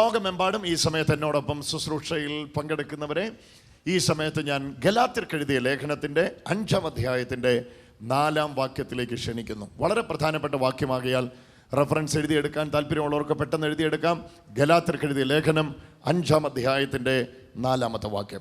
ലോകമെമ്പാടും ഈ സമയത്ത് എന്നോടൊപ്പം ശുശ്രൂഷയിൽ പങ്കെടുക്കുന്നവരെ ഈ സമയത്ത് ഞാൻ ഗലാത്തിർക്കെഴുതിയ ലേഖനത്തിന്റെ അഞ്ചാം അധ്യായത്തിന്റെ നാലാം വാക്യത്തിലേക്ക് ക്ഷണിക്കുന്നു. വളരെ പ്രധാനപ്പെട്ട വാക്യമാകിയാൽ റെഫറൻസ് എഴുതിയെടുക്കാൻ താല്പര്യമുള്ളവർക്ക് പെട്ടെന്ന് എഴുതിയെടുക്കാം. ഗലാത്തിർക്കെഴുതിയ ലേഖനം അഞ്ചാം അധ്യായത്തിന്റെ നാലാമത്തെ വാക്യം.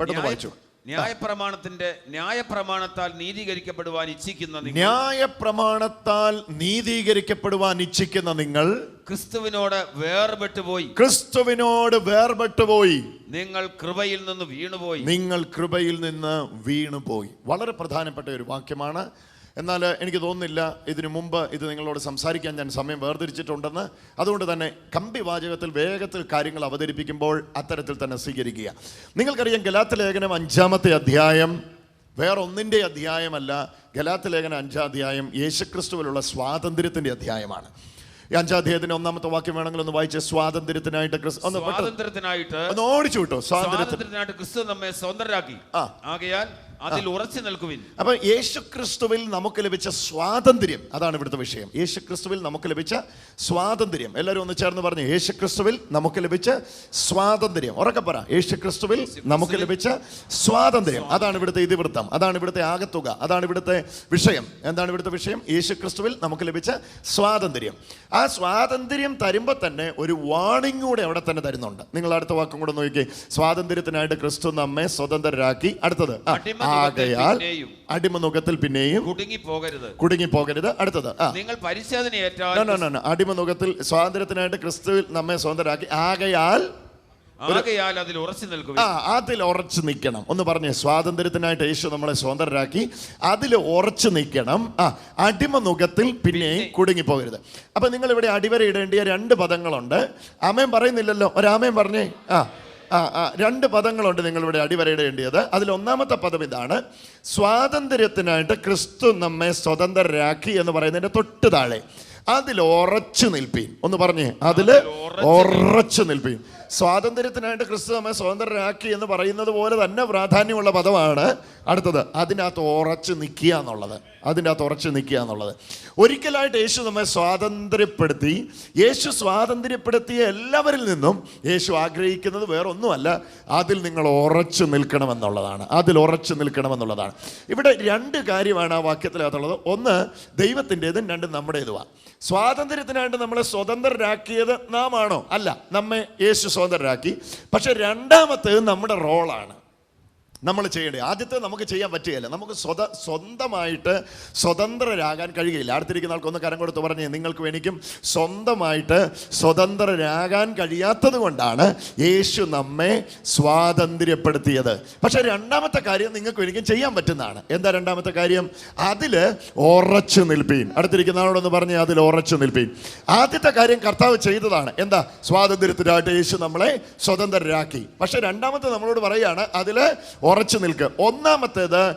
പെട്ടെന്ന് വായിച്ചു. ന്യായപ്രമാണത്തിന്റെ ന്യായപ്രമാണത്താൽ നീതീകരിക്കപ്പെടുവാൻ ഇച്ഛിക്കുന്ന നിങ്ങൾ ന്യായപ്രമാണത്താൽ നീതീകരിക്കപ്പെടുവാൻ ഇച്ഛിക്കുന്ന നിങ്ങൾ ക്രിസ്തുവിനോട് വേർപെട്ടുപോയി. ക്രിസ്തുവിനോട് വേർപെട്ടുപോയി. നിങ്ങൾ കൃപയിൽ നിന്ന് വീണുപോയി. നിങ്ങൾ കൃപയിൽ നിന്ന് വീണുപോയി. വളരെ പ്രധാനപ്പെട്ട ഒരു വാക്യമാണ്. എന്നാൽ എനിക്ക് തോന്നുന്നില്ല ഇതിനു മുമ്പ് ഇത് നിങ്ങളോട് സംസാരിക്കാൻ ഞാൻ സമയം വേർതിരിച്ചിട്ടുണ്ടെന്ന്. അതുകൊണ്ട് തന്നെ കമ്പി വാചകത്തിൽ വേഗത്തിൽ കാര്യങ്ങൾ അവതരിപ്പിക്കുമ്പോൾ അത്തരത്തിൽ തന്നെ സ്വീകരിക്കുക. നിങ്ങൾക്കറിയാം ഗലാത്ത് ലേഖനം അഞ്ചാമത്തെ അധ്യായം. വേറൊന്നിന്റെ അധ്യായമല്ല ഗലാത്ത് ലേഖനം അഞ്ചാം അധ്യായം യേശുക്രിസ്തുവിലുള്ള സ്വാതന്ത്ര്യത്തിന്റെ അധ്യായമാണ്. ഈ അഞ്ചാം അധ്യായത്തിന്റെ ഒന്നാമത്തെ വാക്യം വേണമെങ്കിൽ ഒന്ന് വായിച്ച് സ്വാതന്ത്ര്യത്തിനായിട്ട് സ്വാതന്ത്ര്യത്തിനായിട്ട് ഒന്ന് ഓടിച്ചു വിട്ടോ സ്വാതന്ത്ര്യത്തിനായിട്ട് ക്രിസ്തു നമ്മെ സ്വതന്ത്രരാക്കി. ആ. ആകയാൽ അതിൽ ഉറച്ചു നിൽക്കുവിൻ. അപ്പൊ യേശു ക്രിസ്തുവിൽ നമുക്ക് ലഭിച്ച സ്വാതന്ത്ര്യം അതാണ് ഇവിടുത്തെ വിഷയം. യേശു ക്രിസ്തുവിൽ നമുക്ക് ലഭിച്ച സ്വാതന്ത്ര്യം. എല്ലാവരും ഒന്ന് ചേർന്ന് പറഞ്ഞു യേശു ക്രിസ്തുവിൽ നമുക്ക് ലഭിച്ച സ്വാതന്ത്ര്യം. ഉറക്കെ പറ യേശു ക്രിസ്തുവിൽ നമുക്ക് ലഭിച്ച സ്വാതന്ത്ര്യം. അതാണ് ഇവിടുത്തെ ഇതിവൃത്തം അതാണ് ഇവിടുത്തെ ആകത്തുക അതാണ് ഇവിടുത്തെ വിഷയം. എന്താണ് ഇവിടുത്തെ വിഷയം? യേശു ക്രിസ്തുവിൽ നമുക്ക് ലഭിച്ച സ്വാതന്ത്ര്യം. ആ സ്വാതന്ത്ര്യം തരുമ്പോൾ തന്നെ ഒരു വാണിംഗ് കൂടെ അവിടെ തന്നെ തരുന്നുണ്ട്. നിങ്ങൾ അടുത്ത വാക്കും കൂടെ നോക്കി സ്വാതന്ത്ര്യത്തിനായിട്ട് ക്രിസ്തു നമ്മെ സ്വതന്ത്രരാക്കി. അടുത്തത് ആകയാൽ അടിമ അടിമനുഖത്തിൽ പിന്നെയും കുടുങ്ങി പോകരുത് കുടുങ്ങി പോകരുത് അടുത്തത് നിങ്ങൾ പരിശോധന. അടിമനുഖത്തിൽ സ്വാതന്ത്ര്യത്തിനായിട്ട് ക്രിസ്തുവിൽ നമ്മെ സ്വതന്ത്രരാക്കി. ആകയാൽ അതിൽ ഉറച്ചു നിൽക്കണം. ഒന്ന് പറഞ്ഞേ സ്വാതന്ത്ര്യത്തിനായിട്ട് യേശു നമ്മളെ സ്വതന്ത്രരാക്കി അതിൽ ഉറച്ചു നിൽക്കണം. ആ അടിമനുഖത്തിൽ പിന്നെയും കുടുങ്ങി പോകരുത് അപ്പൊ നിങ്ങൾ ഇവിടെ അടിവര ഇടേണ്ടിയ രണ്ട് പദങ്ങളുണ്ട്. ആമേൻ പറയുന്നില്ലല്ലോ. ഒരാമേൻ പറഞ്ഞേ. ആ. ആ ആ രണ്ട് പദങ്ങളുണ്ട് നിങ്ങളിവിടെ അടിവരയിടേണ്ടത് അതിൽ ഒന്നാമത്തെ പദം ഇതാണ് സ്വാതന്ത്ര്യത്തിനായിട്ട് ക്രിസ്തു നമ്മെ സ്വതന്ത്രരാക്കി എന്ന് പറയുന്നതിന്റെ തൊട്ട് താഴെ. അതിൽ ഉറച്ചു നിൽപ്പീൻ. ഒന്ന് പറഞ്ഞേ അതിൽ ഉറച്ചു നിൽപ്പീൻ. സ്വാതന്ത്ര്യത്തിനായിട്ട് ക്രിസ്തു നമ്മെ സ്വതന്ത്രരാക്കി എന്ന് പറയുന്നത് പോലെ തന്നെ പ്രാധാന്യമുള്ള പദമാണ് അടുത്തത്. അതിനകത്ത് ഉറച്ച് നിൽക്കുക എന്നുള്ളത്. അതിനകത്ത് ഉറച്ച് നിൽക്കുക എന്നുള്ളത്. ഒരിക്കലായിട്ട് യേശു നമ്മെ സ്വാതന്ത്ര്യപ്പെടുത്തി. യേശു സ്വാതന്ത്ര്യപ്പെടുത്തിയ എല്ലാവരിൽ നിന്നും യേശു ആഗ്രഹിക്കുന്നത് വേറൊന്നുമല്ല അതിൽ നിങ്ങൾ ഉറച്ചു നിൽക്കണമെന്നുള്ളതാണ്. അതിൽ ഉറച്ചു നിൽക്കണമെന്നുള്ളതാണ്. ഇവിടെ രണ്ട് കാര്യമാണ് ആ വാക്യത്തിനകത്തുള്ളത്. ഒന്ന് ദൈവത്തിന്റെതും രണ്ട് നമ്മുടേതുമാണ്. സ്വാതന്ത്ര്യത്തിനായിട്ട് നമ്മളെ സ്വതന്ത്രരാക്കിയത് നാം ആണോ അല്ല നമ്മെ യേശു സ്വതന്ത്രരാക്കി പക്ഷെ രണ്ടാമത്തേത് നമ്മുടെ റോളാണ്. നമ്മൾ ചെയ്യേണ്ടത് ആദ്യത്തെ നമുക്ക് ചെയ്യാൻ പറ്റുകയില്ല. നമുക്ക് സ്വത സ്വന്തമായിട്ട് സ്വതന്ത്രരാകാൻ കഴിയുകയില്ല. അടുത്തിരിക്കുന്ന ആൾക്കൊന്ന് കരം കൊടുത്ത് പറഞ്ഞേ നിങ്ങൾക്കും എനിക്കും സ്വന്തമായിട്ട് സ്വതന്ത്രരാകാൻ കഴിയാത്തത് കൊണ്ടാണ് യേശു നമ്മെ സ്വാതന്ത്ര്യപ്പെടുത്തിയത്. പക്ഷെ രണ്ടാമത്തെ കാര്യം നിങ്ങൾക്കും എനിക്കും ചെയ്യാൻ പറ്റുന്നതാണ്. എന്താ രണ്ടാമത്തെ കാര്യം? അതിൽ ഉറച്ചു നിൽപ്പീൻ. അടുത്തിരിക്കുന്ന ആളോടൊന്ന് പറഞ്ഞേ അതിൽ ഉറച്ചു നിൽപ്പീൻ. ആദ്യത്തെ കാര്യം കർത്താവ് ചെയ്തതാണ്. എന്താ? സ്വാതന്ത്ര്യത്തിനായിട്ട് യേശു നമ്മളെ സ്വതന്ത്രരാക്കി. പക്ഷെ രണ്ടാമത്തെ നമ്മളോട് പറയുകയാണ് അതിൽ ഉറച്ചു നിൽക്കുക ഒന്നാമത്തേത്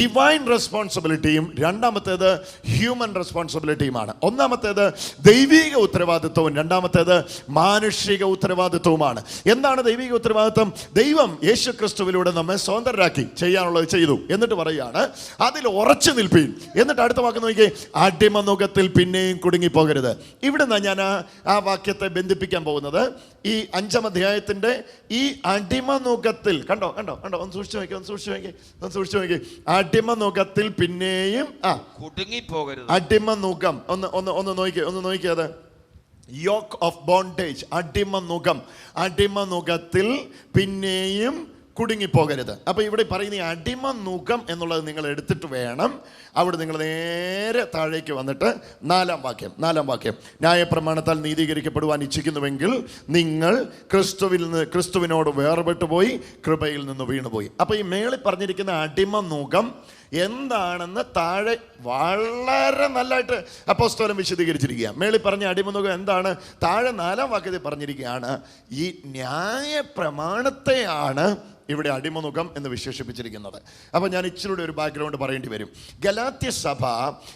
ഡിവൈൻ റെസ്പോൺസിബിലിറ്റിയും രണ്ടാമത്തേത് ഹ്യൂമൻ റെസ്പോൺസിബിലിറ്റിയുമാണ് ഒന്നാമത്തേത് ദൈവിക ഉത്തരവാദിത്വവും രണ്ടാമത്തേത് മാനുഷിക ഉത്തരവാദിത്വവുമാണ്. എന്താണ് ദൈവിക ഉത്തരവാദിത്വം? ദൈവം യേശു ക്രിസ്തുവിലൂടെ നമ്മെ സ്വതന്ത്രരാക്കി ചെയ്യാനുള്ളത് ചെയ്തു. എന്നിട്ട് പറയുകയാണ് അതിൽ ഉറച്ചു നിൽപ്പീൻ. എന്നിട്ട് അടുത്ത വാക്ക് നോക്കി അടിമനുഖത്തിൽ പിന്നെയും കുടുങ്ങിപ്പോകരുത്. ഇവിടെ നിന്നാണ് ഞാൻ ആ വാക്യത്തെ ബന്ധിപ്പിക്കാൻ പോകുന്നത്. ഈ അഞ്ചാം അധ്യായത്തിന്റെ ഈ അടിമനുഖത്തിൽ കണ്ടോ കണ്ടോ കണ്ടോ ഒന്ന് സൂക്ഷിച്ചു നോക്കി ഒന്ന് സൂക്ഷിച്ചു നോക്കി ഒന്ന് സൂക്ഷിച്ചു നോക്കി. അടിമനുഖത്തിൽ പിന്നെയും ആ കുടുങ്ങി പോകരുത് അടിമനുഖം ഒന്ന് ഒന്ന് ഒന്ന് നോക്കി ഒന്ന് നോക്കിയത് യോക്ക് ഓഫ് ബോണ്ടേജ് അടിമനുഖം അടിമനുഖത്തിൽ പിന്നെയും കുടുങ്ങിപ്പോകരുത്. അപ്പോൾ ഇവിടെ പറയുന്ന ഈ അടിമ അടിമനുഖം എന്നുള്ളത് നിങ്ങൾ എടുത്തിട്ട് വേണം. അവിടെ നിങ്ങൾ നേരെ താഴേക്ക് വന്നിട്ട് നാലാം വാക്യം നാലാം വാക്യം. ന്യായപ്രമാണത്താൽ നീതീകരിക്കപ്പെടുവാൻ ഇച്ഛിക്കുന്നുവെങ്കിൽ നിങ്ങൾ ക്രിസ്തുവിൽ നിന്ന് ക്രിസ്തുവിനോട് വേർപെട്ടു പോയി കൃപയിൽ നിന്ന് വീണുപോയി. അപ്പോൾ ഈ മേളിൽ പറഞ്ഞിരിക്കുന്ന അടിമ അടിമനുഖം എന്താണെന്ന് താഴെ വളരെ നല്ലതായിട്ട് അപ്പോസ്തോലം വിശദീകരിച്ചിരിക്കുക. മേളി പറഞ്ഞ അടിമനുഖം എന്താണ്? താഴെ നാലാം വാക്യത്തിൽ പറഞ്ഞിരിക്കുകയാണ് ഈ ന്യായ പ്രമാണത്തെയാണ് ഇവിടെ അടിമനുഖം എന്ന് വിശേഷിപ്പിച്ചിരിക്കുന്നത്. അപ്പോൾ ഞാൻ ഇച്ചിരി ഒരു ബാക്ക്ഗ്രൗണ്ട് പറയേണ്ടി വരും. ഗലാത്യ സഭ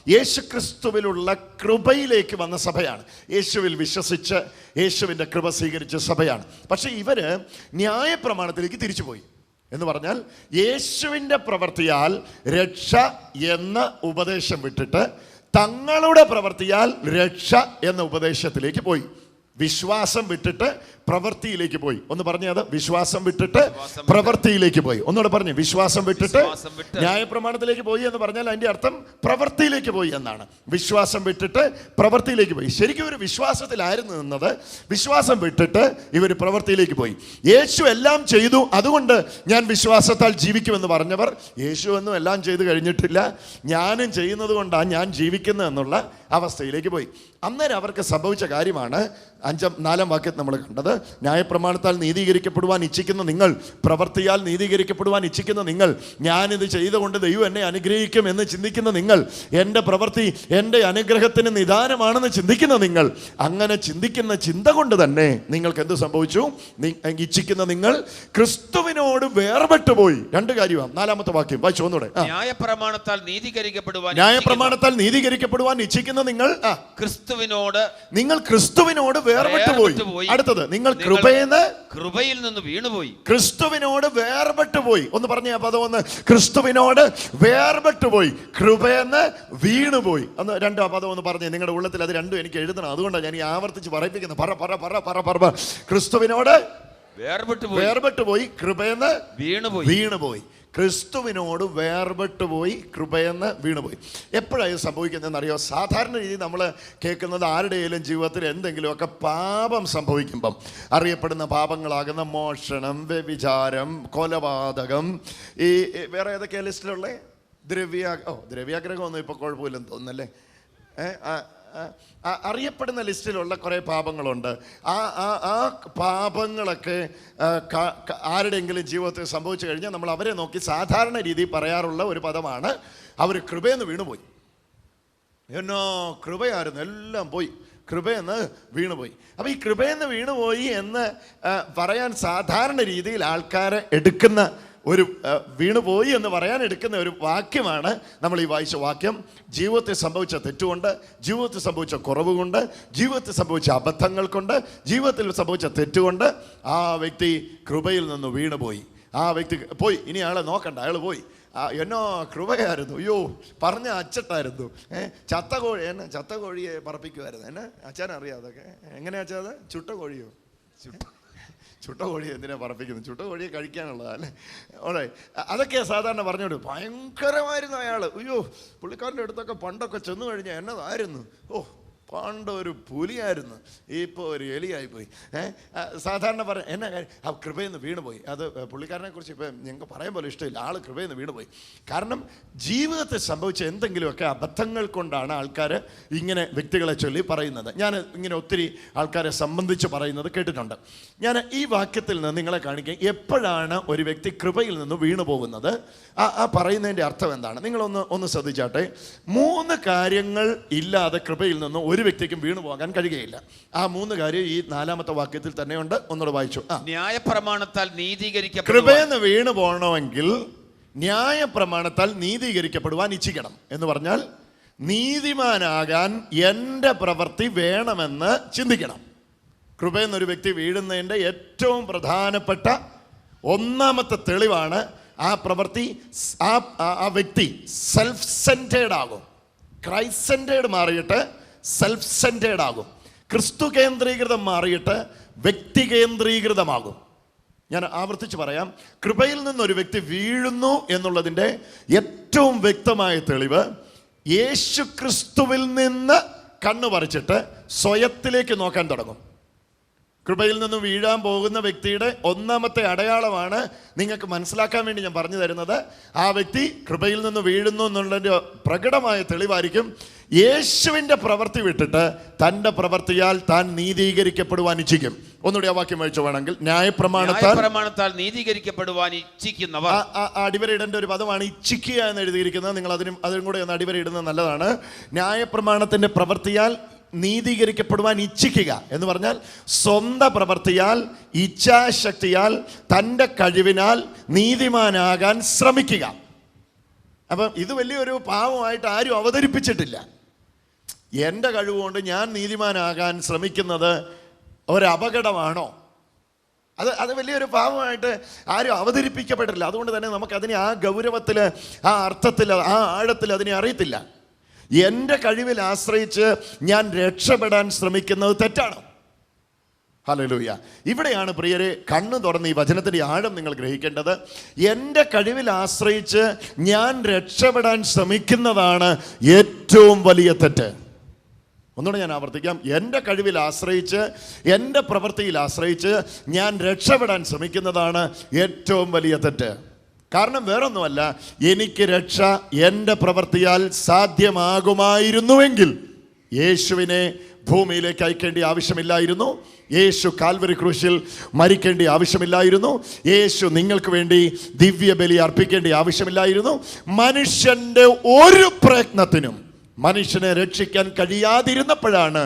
യേശുക്രിസ്തുവിലുള്ള കൃപയിലേക്ക് വന്ന സഭയാണ്. യേശുവിൽ വിശ്വസിച്ച് യേശുവിന്റെ കൃപ സ്വീകരിച്ച സഭയാണ്. പക്ഷേ ഇവർ ന്യായ പ്രമാണത്തിലേക്ക് തിരിച്ചുപോയി. എന്ന് പറഞ്ഞാൽ യേശുവിന്റെ പ്രവൃത്തിയാൽ രക്ഷ എന്ന ഉപദേശം വിട്ടിട്ട് തങ്ങളുടെ പ്രവൃത്തിയാൽ രക്ഷ എന്ന ഉപദേശത്തിലേക്ക് പോയി. വിശ്വാസം വിട്ടിട്ട് പ്രവൃത്തിയിലേക്ക് പോയി. ഒന്ന് പറഞ്ഞ അത്. വിശ്വാസം വിട്ടിട്ട് പ്രവൃത്തിയിലേക്ക് പോയി. ഒന്നുകൂടെ പറഞ്ഞു. വിശ്വാസം വിട്ടിട്ട് ന്യായപ്രമാണത്തിലേക്ക് പോയി എന്ന് പറഞ്ഞാൽ അതിന്റെ അർത്ഥം പ്രവൃത്തിയിലേക്ക് പോയി എന്നാണ്. വിശ്വാസം വിട്ടിട്ട് പ്രവൃത്തിയിലേക്ക് പോയി. ശരിക്കും ഒരു വിശ്വാസത്തിലായിരുന്നു നിന്നത്. വിശ്വാസം വിട്ടിട്ട് ഇവർ പ്രവൃത്തിയിലേക്ക് പോയി. യേശു എല്ലാം ചെയ്തു. അതുകൊണ്ട് ഞാൻ വിശ്വാസത്താൽ ജീവിക്കുമെന്ന് പറഞ്ഞവർ യേശു എല്ലാം ചെയ്തു കഴിഞ്ഞിട്ടില്ല. ഞാനും ചെയ്യുന്നത് കൊണ്ടാണ് ഞാൻ ജീവിക്കുന്നത് എന്നുള്ള അവസ്ഥയിലേക്ക് പോയി. അന്നേരം അവർക്ക് സംഭവിച്ച കാര്യമാണ് അഞ്ചാം നാലാം വാക്യത്തിൽ നമ്മൾ കണ്ടത്. ന്യായപ്രമാണത്താൽ നീതീകരിക്കപ്പെടുവാൻ ഇച്ഛിക്കുന്ന നിങ്ങൾ പ്രവർത്തിയാൽ നീതീകരിക്കപ്പെടുവാൻ ഇച്ഛിക്കുന്ന നിങ്ങൾ ഞാനിത് ചെയ്തുകൊണ്ട് ദൈവം എന്നെ അനുഗ്രഹിക്കും എന്ന് ചിന്തിക്കുന്ന നിങ്ങൾ എന്റെ പ്രവൃത്തി എന്റെ അനുഗ്രഹത്തിന് നിദാനമാണെന്ന് ചിന്തിക്കുന്ന നിങ്ങൾ അങ്ങനെ ചിന്തിക്കുന്ന ചിന്ത കൊണ്ട് തന്നെ നിങ്ങൾക്ക് എന്ത് സംഭവിച്ചു? ഇച്ഛിക്കുന്ന നിങ്ങൾ ക്രിസ്തുവിനോട് വേർപെട്ടു പോയി. രണ്ട് കാര്യമാണ് നാലാമത്തെ വാക്യം. വായിച്ചു ഒന്നുകൂടെ. ന്യായപ്രമാണത്താൽ നീതീകരിക്കപ്പെടുവാൻ ന്യായപ്രമാണത്താൽ നീതീകരിക്കപ്പെടുവാൻ ഇച്ഛിക്കുന്ന നിങ്ങൾ ക്രിസ്തുവിനോട് നിങ്ങൾ ക്രിസ്തുവിനോട് വേർപെട്ടു പോയി അടുത്തത് നിങ്ങൾ കൃപയെന്ന് കൃപയിൽ നിന്ന് വീണുപോയി. ക്രിസ്തുവിനോട് വേർപെട്ടു പോയി ഒന്ന് പറഞ്ഞ പദം ഒന്ന്. ക്രിസ്തുവിനോട് വേർപെട്ടു പോയി കൃപയെന്ന് വീണുപോയി. അന്ന് രണ്ടോ പദം ഒന്ന് പറഞ്ഞു. നിങ്ങളുടെ ഉള്ളത്തിൽ അത് രണ്ടും എനിക്ക് എഴുതണം. അതുകൊണ്ടാണ് ഞാൻ ഈ ആവർത്തിച്ച് പറയിപ്പിക്കുന്നത്. പറ പറ പറ പറ പറ പറ. ക്രിസ്തുവിനോട് വേർപെട്ടു പോയി വേർപെട്ടു പോയി കൃപയെന്ന് വീണുപോയി. വീണുപോയി. ക്രിസ്തുവിനോട് വേർപെട്ടു പോയി കൃപയെന്ന് വീണുപോയി. എപ്പോഴാണ് സംഭവിക്കുന്നതെന്ന് അറിയോ സാധാരണ രീതിയിൽ നമ്മൾ കേൾക്കുന്നത് ആരുടെയെങ്കിലും ജീവിതത്തിൽ എന്തെങ്കിലുമൊക്കെ പാപം സംഭവിക്കുമ്പം. അറിയപ്പെടുന്ന പാപങ്ങളാകുന്ന മോഷണം വ്യഭിചാരം കൊലപാതകം ഈ വേറെ ഏതൊക്കെയാണ് ലിസ്റ്റിലുള്ള? ദ്രവ്യ ഓ ദ്രവ്യാഗ്രഹമൊന്നും ഇപ്പോൾ കുഴപ്പമില്ലെന്ന് തോന്നുന്നല്ലേ? ഏ, അറിയപ്പെടുന്ന ലിസ്റ്റിലുള്ള കുറേ പാപങ്ങളുണ്ട്. ആ ആ ആ പാപങ്ങളൊക്കെ ആരുടെയെങ്കിലും ജീവിതത്തിൽ സംഭവിച്ചു കഴിഞ്ഞാൽ നമ്മൾ അവരെ നോക്കി സാധാരണ രീതിയിൽ പറയാറുള്ള ഒരു പദമാണ് അവർ കൃപയെന്ന് വീണുപോയി. എന്നോ കൃപയായിരുന്നു എല്ലാം പോയി. കൃപയെന്ന് വീണുപോയി. അപ്പോൾ ഈ കൃപയെന്ന് വീണുപോയി എന്ന് പറയാൻ സാധാരണ രീതിയിൽ ആൾക്കാരെ എടുക്കുന്ന ഒരു വീണുപോയി എന്ന് പറയാൻ എടുക്കുന്ന ഒരു വാക്യമാണ് നമ്മൾ ഈ വായിച്ച വാക്യം. ജീവിതത്തിൽ സംഭവിച്ച തെറ്റുകൊണ്ട് ജീവിതത്തിൽ സംഭവിച്ച കുറവുകൊണ്ട് ജീവിതത്തിൽ സംഭവിച്ച അബദ്ധങ്ങൾ കൊണ്ട് ജീവിതത്തിൽ സംഭവിച്ച തെറ്റുകൊണ്ട് ആ വ്യക്തി കൃപയിൽ നിന്ന് വീണുപോയി. ആ വ്യക്തി പോയി. ഇനി അയാളെ നോക്കണ്ട അയാൾ പോയി. എന്നോ കൃപയായിരുന്നു. അയ്യോ പറഞ്ഞ അച്ചട്ടായിരുന്നു. ഏ ചത്ത കോഴി എന്നെ ചത്ത കോഴിയെ പറപ്പിക്കുമായിരുന്നു എന്നെ അച്ഛൻ അറിയാം അതൊക്കെ. എങ്ങനെയാ അച്ഛാ അത്? ചുട്ട കോഴിയോ ചുട്ട ചുട്ട കോഴി എന്തിനാ പറപ്പിക്കുന്നത്? ചുട്ട കോഴിയെ അല്ലേ? ഓടെ അതൊക്കെയാണ് സാധാരണ പറഞ്ഞോട് ഭയങ്കരമായിരുന്നു അയാൾ അയ്യോ പുള്ളിക്കാരന്റെ അടുത്തൊക്കെ പണ്ടൊക്കെ ചെന്നു കഴിഞ്ഞാൽ എന്നതായിരുന്നു? ഓ പണ്ട് ഒരു പുലിയായിരുന്നു. ഇപ്പോൾ ഒരു എലിയായി പോയി. സാധാരണ പറ എന്നാ കാര്യം? ആ കൃപയെന്ന് വീണുപോയി അത് പുള്ളിക്കാരനെ കുറിച്ച് ഇപ്പം ഞങ്ങൾക്ക് പറയാൻ പോലും ഇഷ്ടമില്ല. ആൾ കൃപയെന്ന് വീണുപോയി കാരണം ജീവിതത്തിൽ സംഭവിച്ച എന്തെങ്കിലുമൊക്കെ അബദ്ധങ്ങൾ കൊണ്ടാണ് ആൾക്കാർ ഇങ്ങനെ വ്യക്തികളെ ചൊല്ലി പറയുന്നത്. ഞാൻ ഇങ്ങനെ ഒത്തിരി ആൾക്കാരെ സംബന്ധിച്ച് പറയുന്നത് കേട്ടിട്ടുണ്ട്. ഞാൻ ഈ വാക്യത്തിൽ നിന്ന് നിങ്ങളെ കാണിക്കാൻ എപ്പോഴാണ് ഒരു വ്യക്തി കൃപയിൽ നിന്ന് വീണു പോകുന്നത്? ആ ആ പറയുന്നതിന്റെ അർത്ഥം എന്താണ്? നിങ്ങളൊന്ന് ഒന്ന് ശ്രദ്ധിച്ചാട്ടെ. മൂന്ന് കാര്യങ്ങൾ ഇല്ലാതെ കൃപയിൽ നിന്ന് വ്യക്തിക്കും വീണു പോകാൻ കഴിയുകയില്ല. ആ മൂന്ന് കാര്യം ഈ നാലാമത്തെ വാക്യത്തിൽ തന്നെയുണ്ട്. ഒന്നുകൂടെ വായിച്ചു. ആ. ന്യായപ്രമാണത്താൽ നീതീകരിക്ക കൃപയെന്ന് വീണു പോകണമെങ്കിൽ ന്യായ പ്രമാണത്താൽ നീതീകരിക്കപ്പെടുവാൻ ഇച്ഛിക്കണം എന്ന് പറഞ്ഞാൽ നീതിമാനാകാൻ എന്റെ പ്രവൃത്തി വേണമെന്ന് ചിന്തിക്കണം. കൃപയെന്നൊരു വ്യക്തി വീഴുന്നതിന്റെ ഏറ്റവും പ്രധാനപ്പെട്ട ഒന്നാമത്തെ തെളിവാണ് ആ പ്രവൃത്തി ആ വ്യക്തി സെൽഫ് സെന്റേഡ് ആകും. ക്രൈസ്റ്റ് സെന്റേഡ് മാറിയിട്ട് സെൽഫ് സെന്റേഡ് ആകും. ക്രിസ്തു കേന്ദ്രീകൃതം മാറിയിട്ട് വ്യക്തി കേന്ദ്രീകൃതമാകും. ഞാൻ ആവർത്തിച്ച് പറയാം. കൃപയിൽ നിന്നൊരു വ്യക്തി വീഴുന്നു എന്നുള്ളതിന്റെ ഏറ്റവും വ്യക്തമായ തെളിവ് യേശു ക്രിസ്തുവിൽ നിന്ന് കണ്ണു പറിച്ചിട്ട് സ്വയത്തിലേക്ക് നോക്കാൻ തുടങ്ങും. കൃപയിൽ നിന്ന് വീഴാൻ പോകുന്ന വ്യക്തിയുടെ ഒന്നാമത്തെ അടയാളമാണ് നിങ്ങൾക്ക് മനസ്സിലാക്കാൻ വേണ്ടി ഞാൻ പറഞ്ഞു തരുന്നത്. ആ വ്യക്തി കൃപയിൽ നിന്ന് വീഴുന്നു എന്നുള്ളതിന്റെ പ്രകടമായ തെളിവായിരിക്കും യേശുവിന്റെ പ്രവൃത്തി വിട്ടിട്ട് തന്റെ പ്രവൃത്തിയാൽ താൻ നീതീകരിക്കപ്പെടുവാൻ ഇച്ഛിക്കും. ഒന്നുകൂടി ആ വാക്യം വായിച്ചു വേണമെങ്കിൽ. ന്യായപ്രമാണത്താൽ പ്രമാണത്താൽ നീതീകരിക്കപ്പെടുവാൻ ഇച്ഛിക്കുന്നവർ. അടിവരയിടേണ്ട ഒരു പദമാണ് ഇച്ഛിക്കുക എന്ന് എഴുതിയിരിക്കുന്നത്. നിങ്ങൾ അതിനും അതിനും കൂടെ ഒന്ന് അടിവരയിടുന്നത് നല്ലതാണ്. ന്യായപ്രമാണത്തിന്റെ പ്രവൃത്തിയാൽ നീതീകരിക്കപ്പെടുവാൻ ഇച്ഛിക്കുക എന്ന് പറഞ്ഞാൽ സ്വന്തം പ്രവൃത്തിയാൽ ഇച്ഛാശക്തിയാൽ തന്റെ കഴിവിനാൽ നീതിമാനാകാൻ ശ്രമിക്കുക. അപ്പം ഇത് വലിയൊരു പാവമായിട്ട് ആരും അവതരിപ്പിച്ചിട്ടില്ല. എന്റെ കഴിവുകൊണ്ട് ഞാൻ നീതിമാനാകാൻ ശ്രമിക്കുന്നത് ഒരപകടമാണോ? അത് അത് വലിയൊരു പാവമായിട്ട് ആരും അവതരിപ്പിക്കപ്പെട്ടില്ല അതുകൊണ്ട് തന്നെ നമുക്ക് അതിനെ ആ ഗൗരവത്തിൽ ആ അർത്ഥത്തിൽ ആ ആഴത്തിൽ അതിനെ അറിയത്തില്ല. എന്റെ കഴിവിൽ ആശ്രയിച്ച് ഞാൻ രക്ഷപ്പെടാൻ ശ്രമിക്കുന്നത് തെറ്റാണ്? ഹലലൂയ ഇവിടെയാണ് പ്രിയരെ കണ്ണു തുറന്ന് ഈ വചനത്തിന്റെ ആഴം നിങ്ങൾ ഗ്രഹിക്കേണ്ടത്. എന്റെ കഴിവിൽ ആശ്രയിച്ച് ഞാൻ രക്ഷപ്പെടാൻ ശ്രമിക്കുന്നതാണ് ഏറ്റവും വലിയ തെറ്റ്. ഒന്നുകൂടെ ഞാൻ ആവർത്തിക്കാം. എന്റെ കഴിവിൽ ആശ്രയിച്ച് എന്റെ പ്രവൃത്തിയിൽ ആശ്രയിച്ച് ഞാൻ രക്ഷപ്പെടാൻ ശ്രമിക്കുന്നതാണ് ഏറ്റവും വലിയ തെറ്റ്. കാരണം വേറൊന്നുമല്ല എനിക്ക് രക്ഷ എന്റെ പ്രവൃത്തിയാൽ സാധ്യമാകുമായിരുന്നുവെങ്കിൽ യേശുവിനെ ഭൂമിയിലേക്ക് അയക്കേണ്ട ആവശ്യമില്ലായിരുന്നു. യേശു കാൽവരി ക്രൂശിൽ മരിക്കേണ്ട ആവശ്യമില്ലായിരുന്നു. യേശു നിങ്ങൾക്ക് വേണ്ടി ദിവ്യ ബലി അർപ്പിക്കേണ്ട ആവശ്യമില്ലായിരുന്നു. മനുഷ്യന്റെ ഒരു പ്രയത്നത്തിനും മനുഷ്യനെ രക്ഷിക്കാൻ കഴിയാതിരുന്നപ്പോഴാണ്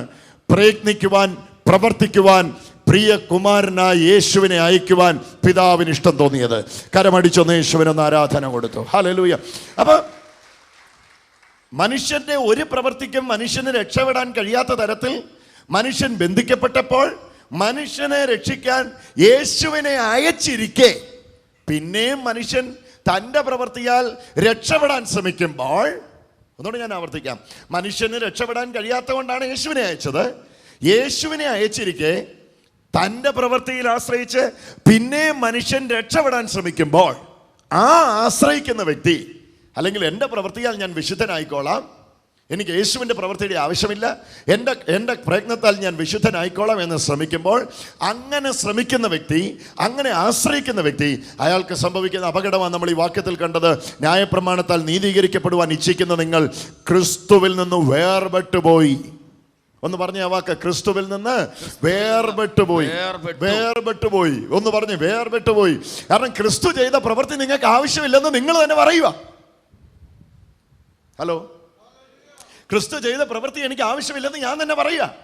പ്രയത്നിക്കുവാൻ പ്രവർത്തിക്കുവാൻ പ്രിയ കുമാരനായ യേശുവിനെ അയക്കുവാൻ പിതാവിന് ഇഷ്ടം തോന്നിയത്. കരമടിച്ചൊന്ന് യേശുവിനൊന്ന് ആരാധന കൊടുത്തു. ഹലലൂയ അപ്പോൾ മനുഷ്യന്റെ ഒരു പ്രവർത്തിക്കും മനുഷ്യന് രക്ഷപ്പെടാൻ കഴിയാത്ത തരത്തിൽ മനുഷ്യൻ ബന്ധിക്കപ്പെട്ടപ്പോൾ മനുഷ്യനെ രക്ഷിക്കാൻ യേശുവിനെ അയച്ചിരിക്കെ പിന്നെയും മനുഷ്യൻ തന്റെ പ്രവൃത്തിയാൽ രക്ഷപ്പെടാൻ ശ്രമിക്കുമ്പോൾ ഒന്നുകൂടെ ഞാൻ ആവർത്തിക്കാം. മനുഷ്യന് രക്ഷപ്പെടാൻ കഴിയാത്ത കൊണ്ടാണ് യേശുവിനെ അയച്ചത്. യേശുവിനെ അയച്ചിരിക്കെ തന്റെ പ്രവൃത്തിയിൽ ആശ്രയിച്ച് പിന്നെ മനുഷ്യൻ രക്ഷപ്പെടാൻ ശ്രമിക്കുമ്പോൾ ആ ആശ്രയിക്കുന്ന വ്യക്തി അല്ലെങ്കിൽ എന്റെ പ്രവൃത്തിയാൽ ഞാൻ വിശുദ്ധനായിക്കോളാം. എനിക്ക് യേശുവിന്റെ പ്രവൃത്തിയുടെ ആവശ്യമില്ല. എന്റെ എന്റെ പ്രയത്നത്താൽ ഞാൻ വിശുദ്ധനായിക്കോളാം എന്ന് ശ്രമിക്കുമ്പോൾ അങ്ങനെ ശ്രമിക്കുന്ന വ്യക്തി അങ്ങനെ ആശ്രയിക്കുന്ന വ്യക്തി അയാൾക്ക് സംഭവിക്കുന്ന അപകടമാണ് നമ്മൾ ഈ വാക്യത്തിൽ കണ്ടത്. ന്യായപ്രമാണത്താൽ നീതീകരിക്കപ്പെടുവാൻ ഇച്ഛിക്കുന്ന നിങ്ങൾ ക്രിസ്തുവിൽ നിന്ന് വേർപെട്ടു പോയി ഒന്ന് പറഞ്ഞ ആ വാക്ക് ക്രിസ്തുവിൽ നിന്ന് വേർപെട്ടു പോയി വേർപെട്ടു. വേർപെട്ടു പോയി ഒന്ന് പറഞ്ഞ് വേർപെട്ടു പോയി കാരണം ക്രിസ്തു ചെയ്ത പ്രവൃത്തി നിങ്ങൾക്ക് ആവശ്യമില്ലെന്ന് നിങ്ങൾ തന്നെ പറയുക. ഹലോ? ക്രിസ്തു ചെയ്ത പ്രവൃത്തി എനിക്ക് ആവശ്യമില്ലെന്ന് ഞാൻ തന്നെ പറയുക.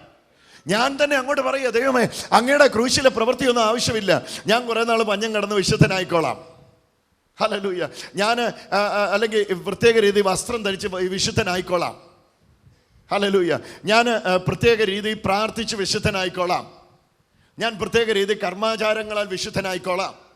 ഞാൻ തന്നെ അങ്ങോട്ട് പറയുക ദൈവമേ അങ്ങയുടെ ക്രൂശിലെ പ്രവൃത്തിയൊന്നും ആവശ്യമില്ല. ഞാൻ കുറേ നാൾ മഞ്ഞം കടന്ന് വിശുദ്ധനായിക്കോളാം. ഹലലൂയ ഞാൻ അല്ലെങ്കിൽ പ്രത്യേക രീതി വസ്ത്രം ധരിച്ച് വിശുദ്ധനായിക്കോളാം. ഹലലൂയ ഞാൻ പ്രത്യേക രീതി പ്രാർത്ഥിച്ച് വിശുദ്ധനായിക്കോളാം. ഞാൻ പ്രത്യേക രീതി കർമാചാരങ്ങളാൽ വിശുദ്ധനായിക്കോളാം.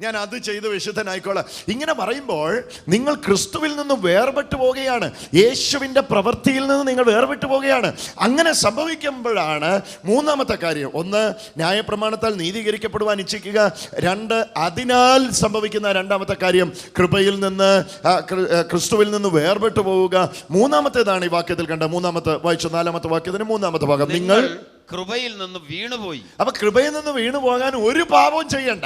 ഞാൻ അത് ചെയ്ത് വിശുദ്ധനായിക്കോളാം. ഇങ്ങനെ പറയുമ്പോൾ നിങ്ങൾ ക്രിസ്തുവിൽ നിന്ന് വേർപെട്ടു പോവുകയാണ്. യേശുവിന്റെ പ്രവൃത്തിയിൽ നിന്ന് നിങ്ങൾ വേർപെട്ടു പോവുകയാണ്. അങ്ങനെ സംഭവിക്കുമ്പോഴാണ് മൂന്നാമത്തെ കാര്യം. ഒന്ന് ന്യായപ്രമാണത്താൽ നീതീകരിക്കപ്പെടുവാൻ ഇച്ഛിക്കുക. രണ്ട് അതിനാൽ സംഭവിക്കുന്ന രണ്ടാമത്തെ കാര്യം കൃപയിൽ നിന്ന് ക്രിസ്തുവിൽ നിന്ന് വേർപെട്ടു പോവുക. മൂന്നാമത്തേതാണ് ഈ വാക്യത്തിൽ കണ്ട മൂന്നാമത്തെ വായിച്ചു നാലാമത്തെ വാക്യത്തിന് മൂന്നാമത്തെ ഭാഗം. നിങ്ങൾ നിങ്ങൾ കൃപയിൽ നിന്ന് വീണുപോയി. അപ്പൊ കൃപയിൽ നിന്ന് വീണു പോകാൻ ഒരു പാപവും ചെയ്യണ്ട.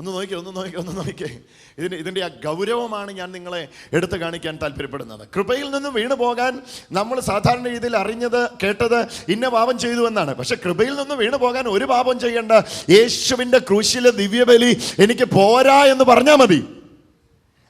ഒന്ന് നോക്കിക്കേ ഒന്ന് നോക്കിക്കേ ഒന്ന് നോക്കിക്കേ ഇതിന് ഇതിന്റെ ആ ഗൗരവമാണ് ഞാൻ നിങ്ങളെ എടുത്തു കാണിക്കാൻ താല്പര്യപ്പെടുന്നത്. കൃപയിൽ നിന്നും വീണു പോകാൻ നമ്മൾ സാധാരണ രീതിയിൽ അറിഞ്ഞത് കേട്ടത് ഇന്ന പാപം ചെയ്തു എന്നാണ്. പക്ഷെ കൃപയിൽ നിന്നും വീണു പോകാൻ ഒരു പാപം ചെയ്യേണ്ട യേശുവിന്റെ ക്രൂശിലെ ദിവ്യബലി എനിക്ക് പോരാ എന്ന് പറഞ്ഞാൽ മതി.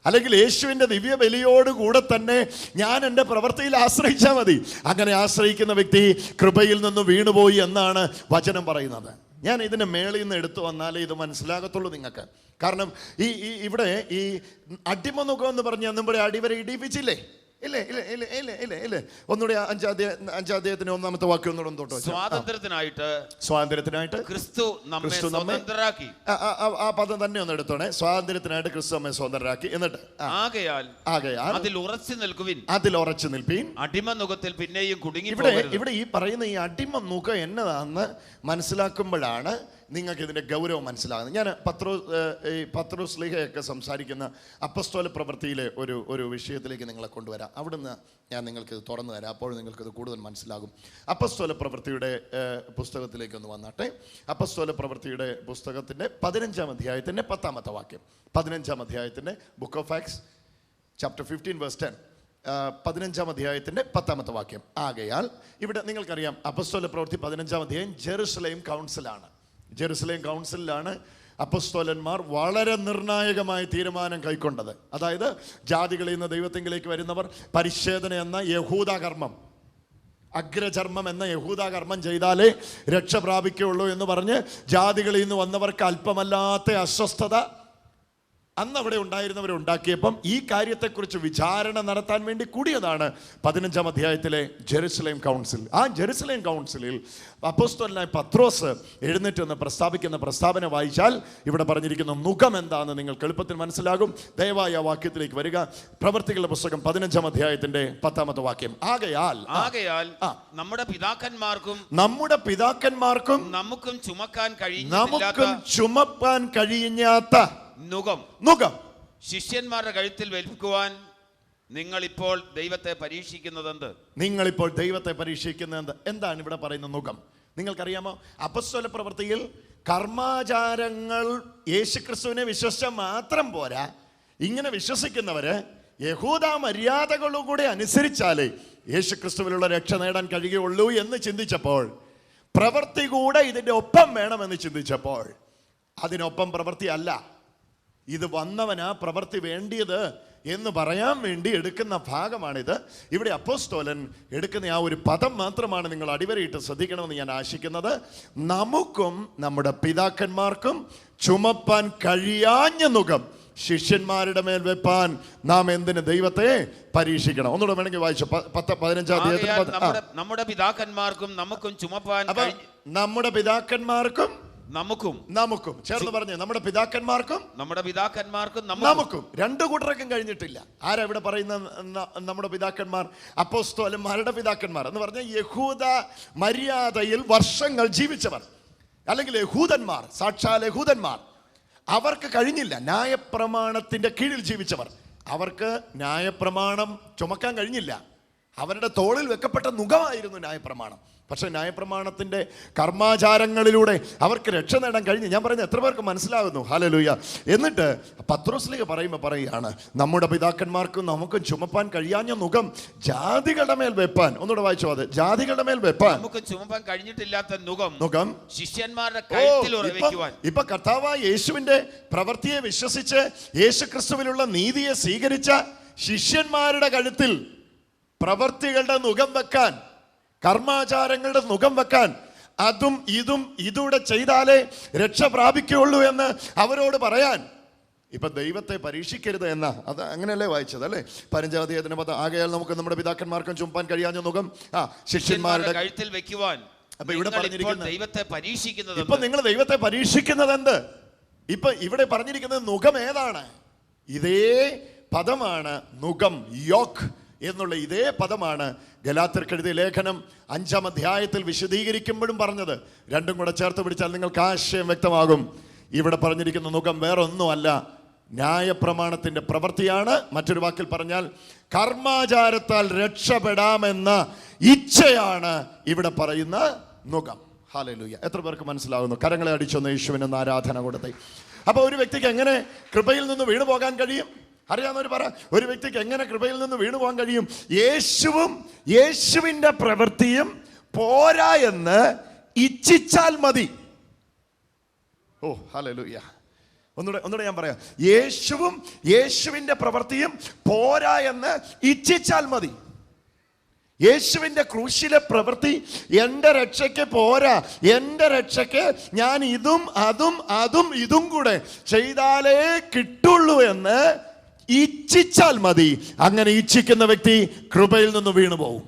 അല്ലെങ്കിൽ യേശുവിന്റെ ദിവ്യ ബലിയോട് കൂടെ തന്നെ ഞാൻ എന്റെ പ്രവൃത്തിയിൽ ആശ്രയിച്ചാൽ മതി. അങ്ങനെ ആശ്രയിക്കുന്ന വ്യക്തി കൃപയിൽ നിന്നും വീണുപോയി എന്നാണ് വചനം പറയുന്നത്. ഞാൻ ഇതിന്റെ മേളിൽ നിന്ന് എടുത്തു വന്നാലേ ഇത് മനസ്സിലാകത്തുള്ളൂ നിങ്ങൾക്ക്. കാരണം ഈ ഇവിടെ ഈ അടിമനുഖം എന്ന് പറഞ്ഞ മുമ്പേ അടിവരെ ഇടിപ്പിച്ചില്ലേ ഇല്ലേ ഇല്ലേ ഇല്ലേ ഇല്ലേ ഇല്ലേ ഇല്ലേ. ഒന്നുകൂടി അഞ്ചാധ്യായ അഞ്ചാധ്യായത്തിന് ഒന്നാമത്തെ വാക്യം ഒന്നുകൂടെ ഒന്ന് തൊട്ട്. സ്വാതന്ത്ര്യത്തിനായിട്ട് സ്വാതന്ത്ര്യത്തിനായിട്ട് ക്രിസ്തു ക്രിസ്തു സ്വതന്ത്രരാക്കി. ആ, പദം തന്നെ ഒന്ന് എടുത്തോണേ. സ്വാതന്ത്ര്യത്തിനായിട്ട് ക്രിസ്തു നമ്മെ സ്വതന്ത്രരാക്കി. എന്നിട്ട് ആകയാൽ ആകയാൽ അതിൽ ഉറച്ചു നിൽക്കുവിൻ. അതിൽ ഉറച്ചു നിൽപ്പീൻ. അടിമനുഖത്തിൽ പിന്നെയും കുടുങ്ങി ഇവിടെ ഇവിടെ ഈ പറയുന്ന ഈ അടിമ മുഖ എന്നതാന്ന് മനസ്സിലാക്കുമ്പോഴാണ് നിങ്ങൾക്ക് ഇതിന്റെ ഗൗരവം മനസ്സിലാകുന്നത് ഞാൻ പത്രോ ഈ പത്രോ സ്ലിഹയൊക്കെ സംസാരിക്കുന്ന അപ്പസ്തോല പ്രവൃത്തിയിലെ ഒരു ഒരു വിഷയത്തിലേക്ക് നിങ്ങളെ കൊണ്ടുവരാം. അവിടുന്ന് ഞാൻ നിങ്ങൾക്ക് ഇത് തുറന്നു തരാം. അപ്പോൾ നിങ്ങൾക്ക് ഇത് കൂടുതൽ മനസ്സിലാകും. അപ്പസ്തോല പ്രവൃത്തിയുടെ പുസ്തകത്തിലേക്ക് ഒന്ന് വന്നാട്ടെ. അപ്പസ്തോല പ്രവൃത്തിയുടെ പുസ്തകത്തിന്റെ പതിനഞ്ചാം അധ്യായത്തിന്റെ പത്താമത്തെ വാക്യം. പതിനഞ്ചാം അധ്യായത്തിന്റെ book of Acts chapter fifteen verse ten പതിനഞ്ചാം അധ്യായത്തിന്റെ പത്താമത്തെ വാക്യം. ആകയാൽ ഇവിടെ നിങ്ങൾക്കറിയാം അപ്പസ്തോല പ്രവൃത്തി പതിനഞ്ചാം അധ്യായം ജെറുസലേം കൗൺസിലാണ് ജെറുസലേം കൗൺസിലാണ് അപ്പസ്തോലന്മാർ വളരെ നിർണായകമായ തീരുമാനം കൈക്കൊണ്ടത്. അതായത് ജാതികളിൽ നിന്ന് ദൈവത്തെങ്കിലേക്ക് വരുന്നവർ പരിശോധന എന്ന യഹൂദകർമ്മം അഗ്രചർമ്മം എന്ന യഹൂദകർമ്മം ചെയ്താലേ രക്ഷ പ്രാപിക്കുകയുള്ളൂ എന്ന് പറഞ്ഞ് ജാതികളിൽ നിന്ന് വന്നവർക്ക് അല്പമല്ലാത്ത അസ്വസ്ഥത അന്ന് അവിടെ ഉണ്ടായിരുന്നവർ ഉണ്ടാക്കിയപ്പം ഈ കാര്യത്തെക്കുറിച്ച് വിചാരണ നടത്താൻ വേണ്ടി കൂടിയതാണ് പതിനഞ്ചാം അധ്യായത്തിലെ ജെറുസലേം കൗൺസിൽ. ആ ജെറുസലേം കൗൺസിലിൽ അപ്പോസ്തലനായ പത്രോസ് എഴുന്നേറ്റ് എന്ന് പ്രസ്താവിക്കുന്ന പ്രസ്താവന വായിച്ചാൽ ഇവിടെ പറഞ്ഞിരിക്കുന്ന മുഖം എന്താണെന്ന് നിങ്ങൾക്ക് എളുപ്പത്തിൽ മനസ്സിലാകും. ദയവായി ആ വാക്യത്തിലേക്ക് വരിക. പ്രവർത്തികളുടെ പുസ്തകം പതിനഞ്ചാം അധ്യായത്തിന്റെ പത്താമത്തെ വാക്യം. ആകയാൽ ആകയാൽ നമ്മുടെ പിതാക്കന്മാർക്കും നമ്മുടെ പിതാക്കന്മാർക്കും നമുക്കും ചുമക്കാൻ കഴിയും നമുക്കും ചുമപ്പാൻ കഴിയാത്ത നുകം നുഖം. ശിഷ്യന്മാരുടെ കഴുത്തിൽ വലിക്കുവാൻ നിങ്ങൾ ഇപ്പോൾ ദൈവത്തെ പരീക്ഷിക്കുന്നതെന്ത്? നിങ്ങളിപ്പോൾ ദൈവത്തെ പരീക്ഷിക്കുന്നത് എന്ത്? എന്താണ് ഇവിടെ പറയുന്ന മുഖം നിങ്ങൾക്കറിയാമോ? അപസ്വല പ്രവൃത്തിയിൽ കർമാചാരങ്ങൾ യേശുക്രിസ്തുവിനെ വിശ്വസിച്ച മാത്രം പോരാ. ഇങ്ങനെ വിശ്വസിക്കുന്നവര് യഹൂദ മര്യാദകളുകൂടെ അനുസരിച്ചാലേ യേശുക്രിസ്തുവിലുള്ള രക്ഷ നേടാൻ കഴിയുള്ളൂ എന്ന് ചിന്തിച്ചപ്പോൾ പ്രവൃത്തി കൂടെ ഇതിന്റെ ഒപ്പം വേണമെന്ന് ചിന്തിച്ചപ്പോൾ അതിനൊപ്പം പ്രവൃത്തി അല്ല. ഇത് വന്നവനാ പ്രവൃത്തി വേണ്ടിയത് എന്ന് പറയാൻ വേണ്ടി എടുക്കുന്ന ഭാഗമാണിത്. ഇവിടെ അപ്പോസ്തോലൻ എടുക്കുന്ന ആ ഒരു പദം മാത്രമാണ് നിങ്ങൾ അടിവരയിട്ട് ശ്രദ്ധിക്കണമെന്ന് ഞാൻ ആശിക്കുന്നത്. നമുക്കും നമ്മുടെ പിതാക്കന്മാർക്കും ചുമപ്പാൻ കഴിയാഞ്ഞ മുഖം ശിഷ്യന്മാരുടെ മേൽ വെപ്പാൻ നാം എന്തിന് ദൈവത്തെ പരീക്ഷിക്കണം. ഒന്നുകൂടെ വേണമെങ്കിൽ വായിച്ചു. പത്ത് പതിനഞ്ചാം തീയതി നമ്മുടെ പിതാക്കന്മാർക്കും നമുക്കും ചുമപ്പാൻ നമ്മുടെ പിതാക്കന്മാർക്കും നമുക്കും. നമുക്കും. ചേർന്ന് പറഞ്ഞു നമ്മുടെ പിതാക്കന്മാർക്കും നമ്മുടെ പിതാക്കന്മാർക്കും നമുക്കും. രണ്ടു കൂട്ടർക്കും കഴിഞ്ഞിട്ടില്ല. ആരാ ഇവിടെ പറയുന്ന നമ്മുടെ പിതാക്കന്മാർ? അപ്പോസ്തോലന്മാരുടെ പിതാക്കന്മാർ. എന്ന് പറഞ്ഞ യഹൂദ മര്യാദയിൽ വർഷങ്ങൾ ജീവിച്ചവർ. അല്ലെങ്കിൽ യഹൂദന്മാർ സാക്ഷാൽ യഹൂദന്മാർ. അവർക്ക് കഴിഞ്ഞില്ല. ന്യായപ്രമാണത്തിന്റെ കീഴിൽ ജീവിച്ചവർ. അവർക്ക് ന്യായപ്രമാണം ചുമക്കാൻ കഴിഞ്ഞില്ല. അവരുടെ തോളിൽ വെക്കപ്പെട്ട മുഖമായിരുന്നു ന്യായപ്രമാണം. പക്ഷേ ന്യായപ്രമാണത്തിന്റെ കർമാചാരങ്ങളിലൂടെ അവർക്ക് രക്ഷ നേടാൻ കഴിഞ്ഞു. ഞാൻ പറയുന്നത് എത്ര പേർക്ക് മനസ്സിലാകുന്നു? ഹാലലൂയ എന്നിട്ട് പത്രോസ്ലിക പറയുമ്പോൾ പറയുകയാണ് നമ്മുടെ പിതാക്കന്മാർക്കും നമുക്കും ചുമപ്പാൻ കഴിയാഞ്ഞ മുഖം ജാതികളുടെ മേൽ വെപ്പാൻ. ഒന്നുകൂടെ വായിച്ചോ അത്. ജാതികളുടെ മേൽ വെപ്പാൻ. നമുക്ക് ചുമപ്പാൻ കഴിഞ്ഞിട്ടില്ലാത്ത മുഖം ശിഷ്യന്മാരുടെ ഇപ്പൊ- കർത്താവ് യേശുവിന്റെ പ്രവൃത്തിയെ വിശ്വസിച്ച് യേശു ക്രിസ്തുവിലുള്ള നീതിയെ സ്വീകരിച്ച ശിഷ്യന്മാരുടെ കഴുത്തിൽ പ്രവർത്തികളുടെ മുഖം വെക്കാൻ കർമാചാരങ്ങളുടെ മുഖം വെക്കാൻ അതും ഇതും ഇതൂടെ ചെയ്താലേ രക്ഷ പ്രാപിക്കുകയുള്ളൂ എന്ന് അവരോട് പറയാൻ. ഇപ്പൊ ദൈവത്തെ പരീക്ഷിക്കരുത് എന്ന അത് അങ്ങനെയല്ലേ വായിച്ചത് അല്ലേ? പരഞ്ചാതീയത്തിന് പദം ആകയാൽ നമുക്ക് നമ്മുടെ പിതാക്കന്മാർക്കും ചുമ്പാൻ കഴിയാഞ്ഞ മുഖം. ആ ശിഷ്യന്മാരുടെ കഴുത്തിൽ വെക്കുവാൻ. അപ്പൊ ഇവിടെ പറഞ്ഞിരിക്കുന്നത് പറഞ്ഞിരിക്കുന്ന- ദൈവത്തെ പരീക്ഷിക്കുന്നത് ഇപ്പൊ നിങ്ങൾ ദൈവത്തെ പരീക്ഷിക്കുന്നത് എന്ത്? ഇപ്പൊ ഇവിടെ പറഞ്ഞിരിക്കുന്നത് മുഖം ഏതാണ്? ഇതേ പദമാണ് മുഖം യോക്ക് എന്നുള്ള ഇതേ പദമാണ് ഗലാത്തർക്കെഴുതിയ ലേഖനം അഞ്ചാം അധ്യായത്തിൽ വിശദീകരിക്കുമ്പോഴും പറഞ്ഞത്. രണ്ടും കൂടെ ചേർത്ത് പിടിച്ചാൽ നിങ്ങൾക്ക് ആശയം വ്യക്തമാകും. ഇവിടെ പറഞ്ഞിരിക്കുന്ന നുഖം വേറൊന്നുമല്ല. ന്യായപ്രമാണത്തിന്റെ പ്രവൃത്തിയാണ്. മറ്റൊരു വാക്കിൽ പറഞ്ഞാൽ കർമാചാരത്താൽ രക്ഷപ്പെടാമെന്ന ഇച്ഛയാണ് ഇവിടെ പറയുന്ന നുഖം ഹാലലൂയ എത്ര പേർക്ക് മനസ്സിലാകുന്നു കരങ്ങളെ അടിച്ചൊന്ന് യേശുവിനൊന്ന് ആരാധന കൊടുത്തേ. അപ്പോൾ ഒരു വ്യക്തിക്ക് എങ്ങനെ കൃപയിൽ നിന്ന് വീണു പോകാൻ കഴിയും? അറിയാവുന്നവർ പറ ഒരു വ്യക്തിക്ക് എങ്ങനെ കൃപയിൽ നിന്ന് വീണു പോകാൻ കഴിയും? യേശുവും യേശുവിന്റെ പ്രവൃത്തിയും പോരാ എന്ന് ഇച്ഛിച്ചാൽ മതി. ഓ ഹല്ലേലൂയ. ഒന്നുകൂടെ ഒന്നുകൂടെ ഞാൻ പറയാം. യേശുവും യേശുവിന്റെ പ്രവൃത്തിയും പോരാ എന്ന് ഇച്ഛിച്ചാൽ മതി. യേശുവിന്റെ ക്രൂശിലെ പ്രവൃത്തി എന്റെ രക്ഷയ്ക്ക് പോരാ. എന്റെ രക്ഷയ്ക്ക് ഞാൻ ഇതും അതും അതും ഇതും കൂടെ ചെയ്താലേ കിട്ടുള്ളൂ എന്ന് ഇച്ഛിച്ചാൽ മതി. അങ്ങനെ ഇച്ഛിക്കുന്ന വ്യക്തി കൃപയിൽ നിന്ന് വീണു പോകും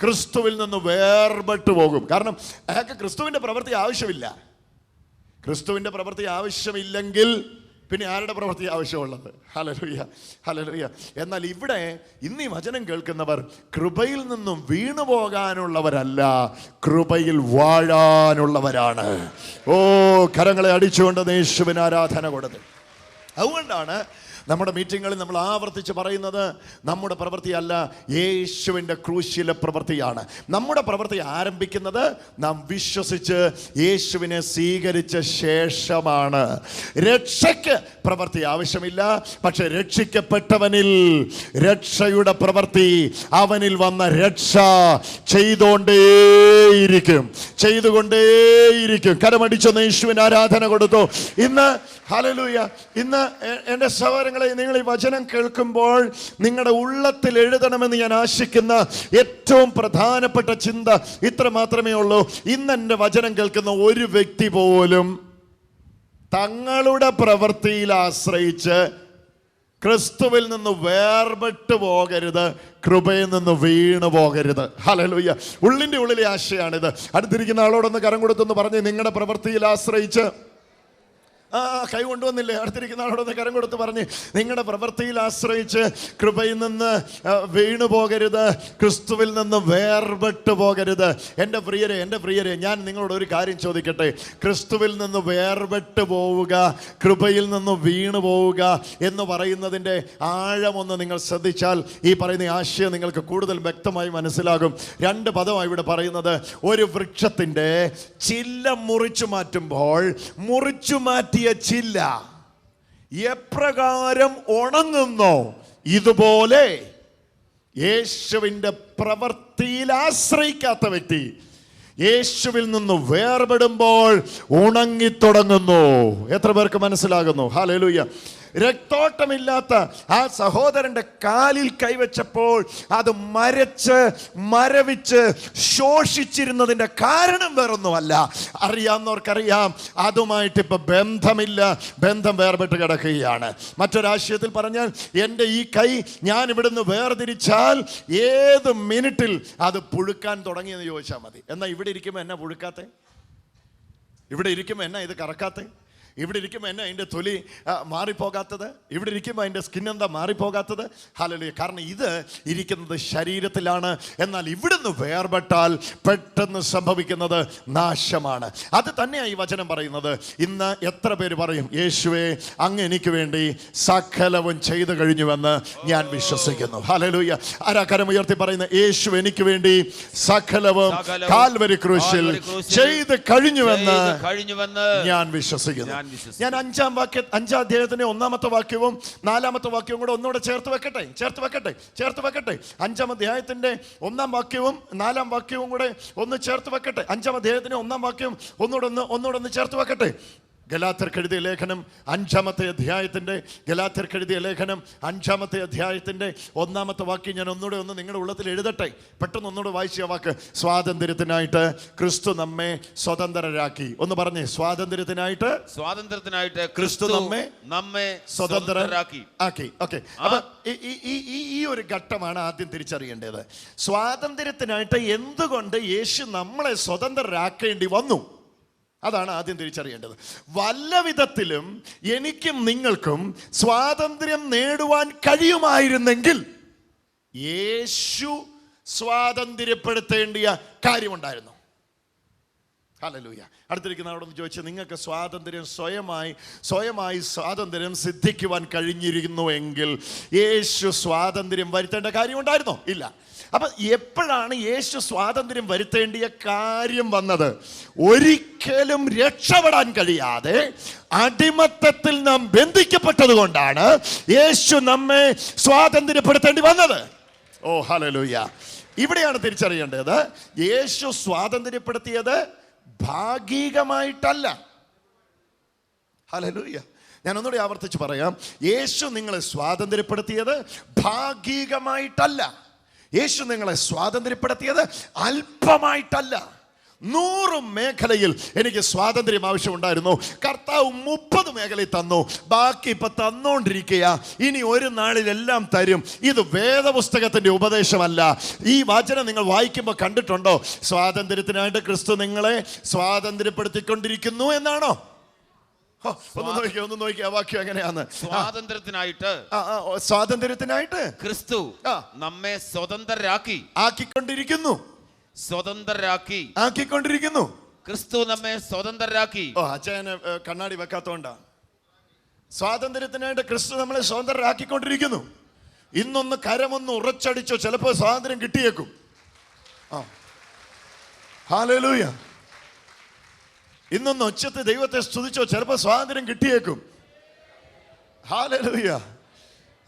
ക്രിസ്തുവിൽ നിന്ന് വേർപെട്ടു പോകും. കാരണം അയാൾക്ക് ക്രിസ്തുവിന്റെ പ്രവൃത്തി ആവശ്യമില്ല. ക്രിസ്തുവിന്റെ പ്രവൃത്തി ആവശ്യമില്ലെങ്കിൽ പിന്നെ ആരുടെ പ്രവൃത്തി ആവശ്യമുള്ളത്? ഹലലുയ്യ ഹലലുയ്യ എന്നാൽ ഇവിടെ ഇന്ന് ഈ വചനം കേൾക്കുന്നവർ കൃപയിൽ നിന്നും വീണു പോകാനുള്ളവരല്ല കൃപയിൽ വാഴാനുള്ളവരാണ്. ഓ കരങ്ങളെ അടിച്ചുകൊണ്ട് യേശുവിന് ആരാധന കൊടുത്ത്. അതുകൊണ്ടാണ് നമ്മുടെ മീറ്റിങ്ങുകളിൽ നമ്മൾ ആവർത്തിച്ച് പറയുന്നത് നമ്മുടെ പ്രവൃത്തിയല്ല യേശുവിന്റെ ക്രൂശിലെ പ്രവൃത്തിയാണ്. നമ്മുടെ പ്രവൃത്തി ആരംഭിക്കുന്നത് നാം വിശ്വസിച്ച് യേശുവിനെ സ്വീകരിച്ച ശേഷമാണ്. രക്ഷയ്ക്ക് പ്രവൃത്തി ആവശ്യമില്ല പക്ഷെ രക്ഷിക്കപ്പെട്ടവനിൽ രക്ഷയുടെ പ്രവൃത്തി അവനിൽ വന്ന രക്ഷ ചെയ്തുകൊണ്ടേയിരിക്കും ചെയ്തുകൊണ്ടേയിരിക്കും. കരമടിച്ചൊന്ന് യേശുവിന് ആരാധന കൊടുത്തു. ഇന്ന് ഹലലൂയ ഇന്ന് എന്റെ സഹോദരങ്ങളെ നിങ്ങൾ ഈ വചനം കേൾക്കുമ്പോൾ നിങ്ങളുടെ ഉള്ളത്തിൽ എഴുതണമെന്ന് ഞാൻ ആശിക്കുന്ന ഏറ്റവും പ്രധാനപ്പെട്ട ചിന്ത ഇത്ര മാത്രമേ ഉള്ളൂ. ഇന്ന് എന്റെ വചനം കേൾക്കുന്ന ഒരു വ്യക്തി പോലും തങ്ങളുടെ പ്രവൃത്തിയിൽ ആശ്രയിച്ച് ക്രിസ്തുവിൽ നിന്ന് വേർപെട്ട് പോകരുത് കൃപയിൽ നിന്ന് വീണു പോകരുത്. ഹലലുയ്യ ഉള്ളിന്റെ ഉള്ളിലെ ആശയാണിത്. അടുത്തിരിക്കുന്ന ആളോടൊന്ന് കരം കൊടുത്തെന്ന് പറഞ്ഞ് നിങ്ങളുടെ പ്രവൃത്തിയിൽ ആശ്രയിച്ച് ആ കൈ കൊണ്ടുവന്നില്ലേ? അടുത്തിരിക്കുന്ന ആളോടൊന്ന് കരം കൊടുത്ത് പറഞ്ഞ് നിങ്ങളുടെ പ്രവൃത്തിയിൽ ആശ്രയിച്ച് കൃപയിൽ നിന്ന് വീണു പോകരുത്. ക്രിസ്തുവിൽ നിന്ന് വേർപെട്ട് പോകരുത്. എന്റെ പ്രിയരെ എന്റെ പ്രിയരെ ഞാൻ നിങ്ങളോട് ഒരു കാര്യം ചോദിക്കട്ടെ? ക്രിസ്തുവിൽ നിന്ന് വേർപെട്ട് പോവുക കൃപയിൽ നിന്ന് വീണു പോവുക എന്ന് പറയുന്നതിന്റെ ആഴമൊന്ന് നിങ്ങൾ ശ്രദ്ധിച്ചാൽ ഈ പറയുന്ന ആശയം നിങ്ങൾക്ക് കൂടുതൽ വ്യക്തമായി മനസ്സിലാകും. രണ്ട് പദമാണ് ഇവിടെ പറയുന്നത് ഒരു വൃക്ഷത്തിന്റെ ചില്ല മുറിച്ചു മാറ്റുമ്പോൾ മുറിച്ചു മാറ്റിയ ചില്ല എപ്രകാരം ഉണങ്ങുന്നോ? ഇതുപോലെ യേശുവിന്റെ പ്രവൃത്തിയിൽ ആശ്രയിക്കാത്ത വ്യക്തി യേശുവിൽ നിന്ന് വേർപെടുമ്പോൾ ഉണങ്ങിത്തുടങ്ങുന്നു. എത്ര പേർക്ക് മനസ്സിലാകുന്നു? ഹാലേലൂയ രക്തോട്ടമില്ലാത്ത ആ സഹോദരന്റെ കാലിൽ കൈവച്ചപ്പോൾ അത് മരച്ച് മരവിച്ച് ശോഷിച്ചിരുന്നതിന്റെ കാരണം വേറൊന്നുമല്ല. അറിയാവുന്നവർക്കറിയാം അതുമായിട്ട് ഇപ്പൊ ബന്ധമില്ല. ബന്ധം വേർപെട്ട് കിടക്കുകയാണ്. മറ്റൊരാശയത്തിൽ പറഞ്ഞാൽ എന്റെ ഈ കൈ ഞാൻ ഇവിടുന്ന് വേർതിരിച്ചാൽ ഏത് മിനിറ്റിൽ അത് പുഴുക്കാൻ തുടങ്ങിയെന്ന് ചോദിച്ചാൽ മതി. എന്നാൽ ഇവിടെ ഇരിക്കുമ്പോൾ എന്നാ പുഴുക്കാത്തേ? ഇവിടെ ഇരിക്കുമ്പോൾ എന്നാ ഇത് കറക്കാത്തെ? ഇവിടെ ഇരിക്കുമ്പോൾ എന്നാ അതിന്റെ തൊലി മാറിപ്പോകാത്തത്? ഇവിടെ ഇരിക്കുമ്പോൾ അതിന്റെ സ്കിൻ എന്താ മാറിപ്പോകാത്തത്? ഹലലി കാരണം ഇത് ഇരിക്കുന്നത് ശരീരത്തിലാണ്. എന്നാൽ ഇവിടുന്ന് വേർപെട്ടാൽ പെട്ടെന്ന് സംഭവിക്കുന്നത് നാശമാണ്. അത് തന്നെയാണ് ഈ വചനം പറയുന്നത്. ഇന്ന് എത്ര പേര് പറയും യേശുവേ അങ്ങ് എനിക്ക് വേണ്ടി സകലവും ചെയ്തു കഴിഞ്ഞുവെന്ന് ഞാൻ വിശ്വസിക്കുന്നു. ഹലലൂയ ആരാ കരമുയർത്തി പറയുന്ന യേശു എനിക്ക് വേണ്ടി സകലവും കാൽവരി ക്രൂശിൽ കാൽവരി ചെയ്ത് കഴിഞ്ഞുവെന്ന് ചെയ്ത് കഴിഞ്ഞുവെന്ന് ഞാൻ വിശ്വസിക്കുന്നു. ഞാൻ അഞ്ചാം വാക്യ അഞ്ചാം അധ്യായത്തിന്റെ ഒന്നാമത്തെ വാക്യവും നാലാമത്തെ വാക്യവും കൂടെ ഒന്നുകൂടെ ചേർത്ത് വെക്കട്ടെ? ചേർത്ത് വെക്കട്ടെ? ചേർത്ത് വെക്കട്ടെ? അഞ്ചാം അധ്യായത്തിന്റെ ഒന്നാം വാക്യവും നാലാം വാക്യവും കൂടെ ഒന്ന് ചേർത്ത് വെക്കട്ടെ? അഞ്ചാം അധ്യായത്തിന്റെ ഒന്നാം വാക്യം ഒന്നുകൂടെ ഒന്ന് ഒന്നുകൂടെ ഒന്ന് ചേർത്ത് വെക്കട്ടെ? ഗലാത്തർക്ക് എഴുതിയ ലേഖനം അഞ്ചാമത്തെ അധ്യായത്തിന്റെ ഗലാത്തർക്കെഴുതിയ ലേഖനം അഞ്ചാമത്തെ അധ്യായത്തിന്റെ ഒന്നാമത്തെ വാക്യം ഞാൻ ഒന്നുകൂടെ ഒന്ന് നിങ്ങളുടെ ഉള്ളത്തിൽ എഴുതട്ടെ. പെട്ടെന്ന് ഒന്നുകൂടെ വായിച്ച വാക്ക്. സ്വാതന്ത്ര്യത്തിനായിട്ട് ക്രിസ്തു നമ്മെ സ്വതന്ത്രരാക്കി. ഒന്ന് പറഞ്ഞേ സ്വാതന്ത്ര്യത്തിനായിട്ട് സ്വാതന്ത്ര്യത്തിനായിട്ട് ക്രിസ്തു നമ്മെ നമ്മെ സ്വതന്ത്രരാക്കി. ആക്കി ഓക്കെ. അപ്പൊ ഈ ഒരു ഘട്ടമാണ് ആദ്യം തിരിച്ചറിയേണ്ടത്. സ്വാതന്ത്ര്യത്തിനായിട്ട് എന്തുകൊണ്ട് യേശു നമ്മളെ സ്വതന്ത്രരാക്കേണ്ടി വന്നു? അതാണ് ആദ്യം തിരിച്ചറിയേണ്ടത്. വല്ല വിധത്തിലും എനിക്കും നിങ്ങൾക്കും സ്വാതന്ത്ര്യം നേടുവാൻ കഴിയുമായിരുന്നെങ്കിൽ യേശു സ്വാതന്ത്ര്യപ്പെടുത്തേണ്ടിയ കാര്യമുണ്ടായിരുന്നു. ഹല്ലേലൂയ അടുത്തിരിക്കുന്ന അവിടെ ചോദിച്ചു നിങ്ങൾക്ക് സ്വാതന്ത്ര്യം സ്വയമായി സ്വയമായി സ്വാതന്ത്ര്യം സിദ്ധിക്കുവാൻ കഴിഞ്ഞിരുന്നുവെങ്കിൽ യേശു സ്വാതന്ത്ര്യം വരുത്തേണ്ട കാര്യമുണ്ടായിരുന്നോ? ഇല്ല. അപ്പൊ എപ്പോഴാണ് യേശു സ്വാതന്ത്ര്യം വരുത്തേണ്ടിയ കാര്യം വന്നത്? ഒരിക്കലും രക്ഷപ്പെടാൻ കഴിയാതെ അടിമത്തത്തിൽ നാം ബന്ധിക്കപ്പെട്ടത് കൊണ്ടാണ് യേശു നമ്മെ സ്വാതന്ത്ര്യപ്പെടുത്തേണ്ടി വന്നത്. ഓ ഹലലൂയ ഇവിടെയാണ് തിരിച്ചറിയേണ്ടത്. യേശു സ്വാതന്ത്ര്യപ്പെടുത്തിയത് ഭാഗികമായിട്ടല്ല. ഹലലൂയ്യ ഞാൻ ഒന്നുകൂടി ആവർത്തിച്ച് പറയാം. യേശു നിങ്ങളെ സ്വാതന്ത്ര്യപ്പെടുത്തിയത് ഭാഗികമായിട്ടല്ല. യേശു നിങ്ങളെ സ്വാതന്ത്ര്യപ്പെടുത്തിയത് അല്പമായിട്ടല്ല. നൂറ് മേഖലയിൽ എനിക്ക് സ്വാതന്ത്ര്യം ആവശ്യമുണ്ടായിരുന്നു. കർത്താവ് മുപ്പത് മേഖലയിൽ തന്നു. ബാക്കി ഇപ്പൊ തന്നുകൊണ്ടിരിക്കുക ഇനി ഒരു നാളിലെല്ലാം തരും. ഇത് വേദപുസ്തകത്തിന്റെ ഉപദേശമല്ല. ഈ വാചനം നിങ്ങൾ വായിക്കുമ്പോൾ കണ്ടിട്ടുണ്ടോ? സ്വാതന്ത്ര്യത്തിനായിട്ട് ക്രിസ്തു നിങ്ങളെ സ്വാതന്ത്ര്യപ്പെടുത്തിക്കൊണ്ടിരിക്കുന്നു എന്നാണോ? ഒന്ന് നോക്കിയോ ഒന്ന് നോക്കിയ വാക്യം എങ്ങനെയാന്ന് സ്വാതന്ത്ര്യത്തിനായിട്ട് സ്വാതന്ത്ര്യത്തിനായിട്ട് ക്രിസ്തു നമ്മെ സ്വതന്ത്രരാക്കി. ആക്കിക്കൊണ്ടിരിക്കുന്നു. സ്വതന്ത്രരാക്കി. ആക്കിക്കൊണ്ടിരിക്കുന്നു. ക്രിസ്തു നമ്മെ സ്വതന്ത്രരാക്കി. ഓ അച്ഛന് കണ്ണാടി വെക്കാത്തോണ്ടാ. സ്വാതന്ത്ര്യത്തിനായിട്ട് ക്രിസ്തു നമ്മളെ സ്വതന്ത്രരാക്കിക്കൊണ്ടിരിക്കുന്നു. ഇന്നൊന്ന് കരമൊന്ന് ഉറച്ചടിച്ചോ ചിലപ്പോൾ സ്വാതന്ത്ര്യം കിട്ടിയേക്കും. ആ. ഹാലലൂയ. ഇന്നൊന്ന് ഒച്ചത്ത് ദൈവത്തെ സ്തുതിച്ചോ ചിലപ്പോൾ സ്വാതന്ത്ര്യം കിട്ടിയേക്കും. ഹാലലൂയ.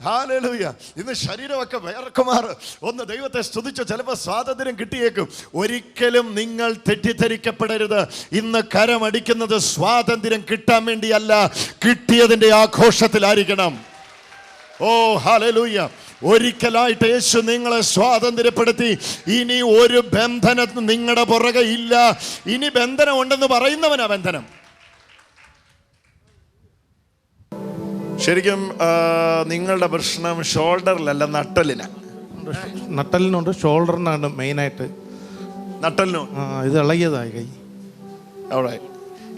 ഹാലലൂയ. ഇന്ന് ശരീരമൊക്കെ വേർക്കുമാർ ഒന്ന് ദൈവത്തെ സ്തുതിച്ച് ചിലപ്പോൾ സ്വാതന്ത്ര്യം കിട്ടിയേക്കും. ഒരിക്കലും നിങ്ങൾ തെറ്റിദ്ധരിക്കപ്പെടരുത്. ഇന്ന് കരമടിക്കുന്നത് സ്വാതന്ത്ര്യം കിട്ടാൻ വേണ്ടിയല്ല കിട്ടിയതിന്റെ ആഘോഷത്തിലായിരിക്കണം. ഓ ഹാലലൂയ. ഒരിക്കലായിട്ട് യേശു നിങ്ങളെ സ്വാതന്ത്ര്യപ്പെടുത്തി. ഇനി ഒരു ബന്ധനം നിങ്ങളുടെ പുറകെ ഇല്ല. ഇനി ബന്ധനം ഉണ്ടെന്ന് പറയുന്നവനാ ബന്ധനം. ശരിക്കും നിങ്ങളുടെ പ്രശ്നം ഷോൾഡറിലല്ല നട്ടലിന്. നട്ടലിനുണ്ട് ഷോൾഡറിനാണ് മെയിനായിട്ട്. നട്ടലിനും? ആ, ഇത് ഇളകിയതായി കൈ. അവിടെ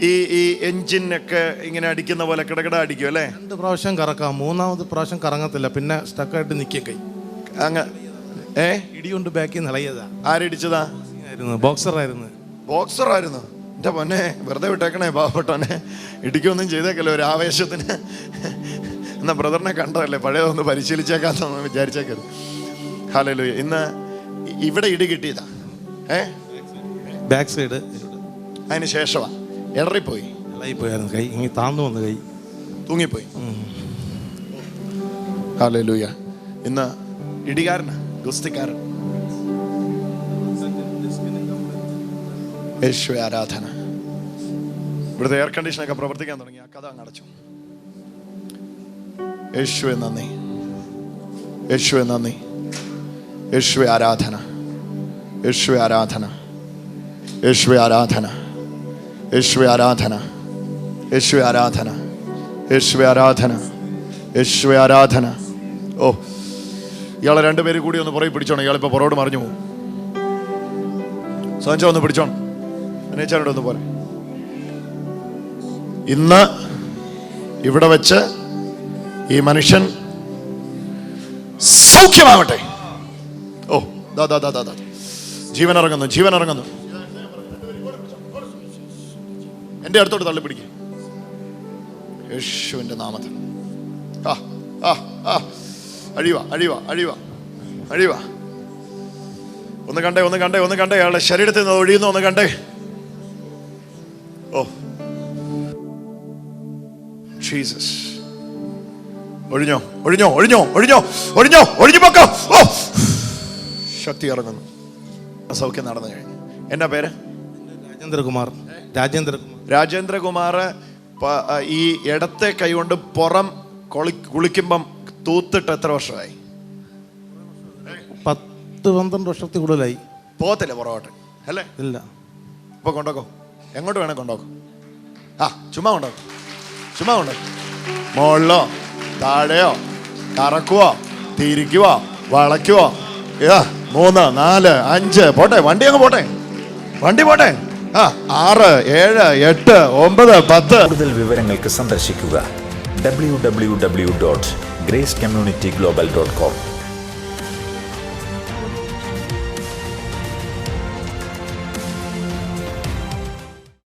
ഈ ഈ എഞ്ചിനൊക്കെ ഇങ്ങനെ അടിക്കുന്ന പോലെ കിടകിട അടിക്കും അല്ലേ? രണ്ട് പ്രാവശ്യം കറക്കാം മൂന്നാമത് പ്രാവശ്യം കറങ്ങത്തില്ല പിന്നെ സ്റ്റക്കായിട്ട് നിൽക്കുക കൈ. അങ്ങ് ഏ? ഇടിയുണ്ട് ബാക്കിൽ നിന്ന് ഇളകിയതാ. ആരടിച്ചതാ? ആയിരുന്നു ബോക്സറായിരുന്നു. ബോക്സർ ആയിരുന്നു എന്റെ പൊന്നെ വെറുതെ വിട്ടേക്കണേ പാവപ്പെട്ടോനെ ഇടിക്കൊന്നും ചെയ്തേക്കല്ലോ ഒരു ആവേശത്തിന്. എന്നാ ബ്രദറിനെ കണ്ടതല്ലേ? പഴയതൊന്ന് പരിശീലിച്ചേക്കാത്തൊന്ന് വിചാരിച്ചേക്കരുത്. ഹലോ ഇന്ന് ഇവിടെ ഇടി കിട്ടിയതാ. ഏ? ബാക്ക് സൈഡ് അതിന് ശേഷമാ ഇടറിപ്പോയി. ഇളകിപ്പോയായിരുന്നു കൈ ഇങ്ങനെ താന്നു വന്ന് കൈ. തൂങ്ങിപ്പോയി. ഹലോ ഇന്ന് ഇടികാരനാ ഗുസ്തിക്കാരൻ. യേശു ആരാധന. ഇവിടുത്തെ എയർ കണ്ടീഷനൊക്കെ പ്രവർത്തിക്കാൻ തുടങ്ങി. ആ കഥ അങ്ങ് അടച്ചു. യേശുവെ നന്ദി. യേശുവെ നന്ദി. യേശുവെ ആരാധന. യേശുവെ ആരാധന. യേശുവെ ആരാധന. യേശുവെ ആരാധന. യേശുവെ ആരാധന. യേശുവെ ആരാധന. യേശുവെ ആരാധന. ഓ ഇയാളെ രണ്ടുപേരും കൂടി ഒന്ന് പുറകെ പിടിച്ചോണം. ഇയാളിപ്പോ പുറകോട് മറിഞ്ഞു പോകും സഞ്ചോ ഒന്ന് പിടിച്ചോണം. അനേച്ചാനോട് ഒന്ന് പോലെ ഇന്ന് ഇവിടെ വെച്ച് ഈ മനുഷ്യൻ സൗഖ്യമാവട്ടെ. ഓ ദാ ദാ ദാ ജീവൻ ഇറങ്ങുന്നു ജീവൻ ഇറങ്ങുന്നു എന്റെ അടുത്തോട്ട് തള്ളി യേശുവിന്റെ നാമത്തിൽ. ആ ആ ആ. അഴിവ അഴിവ അഴിവ അഴിവ. ഒന്ന് കണ്ടേ ഒന്ന് കണ്ടേ ഒന്ന് കണ്ടേ. അയാളുടെ ശരീരത്തിൽ നിന്ന് ഒഴിയുന്നു ഒന്ന് കണ്ടേ. ഓ. ജീസസ് ഒഴിഞ്ഞോ ഒഴിഞ്ഞോ ഒഴിഞ്ഞോ ഒഴിഞ്ഞോ ഒഴിഞ്ഞോ ഒഴിഞ്ഞു പൊക്കോ. ഓ. ശക്തി ഇറങ്ങുന്നു. സൗഖ്യം നടന്നു കഴിഞ്ഞു. എന്നാ പേര്? രാജേന്ദ്രകുമാർ. രാജേന്ദ്രകുമാർ. രാജേന്ദ്രകുമാർ ഈ ഇടത്തെ കൈകൊണ്ട് പുറം കൊളി കുളിക്കുമ്പം തൂത്തിട്ട് എത്ര വർഷമായി? പത്ത് പന്ത്രണ്ട് വർഷത്തിൽ കൂടുതലായി. പോകത്തില്ല പുറകോട്ട്. അല്ലേ? ഇല്ല. ഇപ്പൊ കൊണ്ടോക്കോ എങ്ങോട്ട് വേണേ കൊണ്ടോക്കോ ആ ചുമ്മാ കൊണ്ടോക്കോ ചുമ്മാ കൊണ്ട് മുകളിലോ താഴെയോ കറക്കുവോ തിരിക്കുവോ വളയ്ക്കുവോ. ഏതാ മൂന്ന് നാല് അഞ്ച് പോട്ടെ വണ്ടി അങ്ങ് പോട്ടെ. വണ്ടി പോട്ടെ. ആ ആറ് ഏഴ് എട്ട് ഒമ്പത് പത്ത്. കൂടുതൽ വിവരങ്ങൾക്ക് സന്ദർശിക്കുക W W W dot grace community global dot com